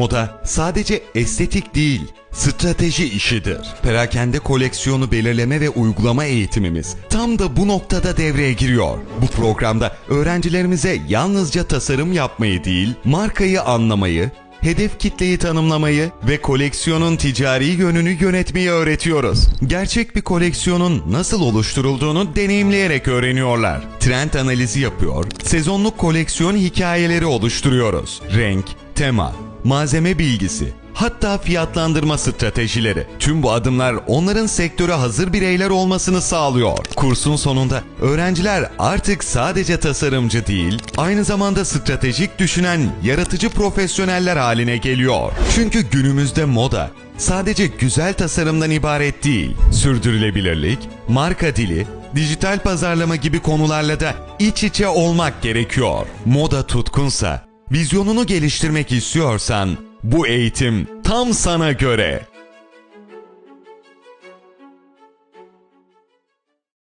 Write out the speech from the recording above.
Moda sadece estetik değil, strateji işidir. Perakende koleksiyonu belirleme ve uygulama eğitimimiz tam da bu noktada devreye giriyor. Bu programda öğrencilerimize yalnızca tasarım yapmayı değil, markayı anlamayı, hedef kitleyi tanımlamayı ve koleksiyonun ticari yönünü yönetmeyi öğretiyoruz. Gerçek bir koleksiyonun nasıl oluşturulduğunu deneyimleyerek öğreniyorlar. Trend analizi yapıyor, sezonluk koleksiyon hikayeleri oluşturuyoruz. Renk, tema, malzeme bilgisi, hatta fiyatlandırma stratejileri. Tüm bu adımlar onların sektöre hazır bireyler olmasını sağlıyor. Kursun sonunda öğrenciler artık sadece tasarımcı değil, aynı zamanda stratejik düşünen yaratıcı profesyoneller haline geliyor. Çünkü günümüzde moda sadece güzel tasarımdan ibaret değil. Sürdürülebilirlik, marka dili, dijital pazarlama gibi konularla da iç içe olmak gerekiyor. Moda tutkunsa, vizyonunu geliştirmek istiyorsan bu eğitim tam sana göre.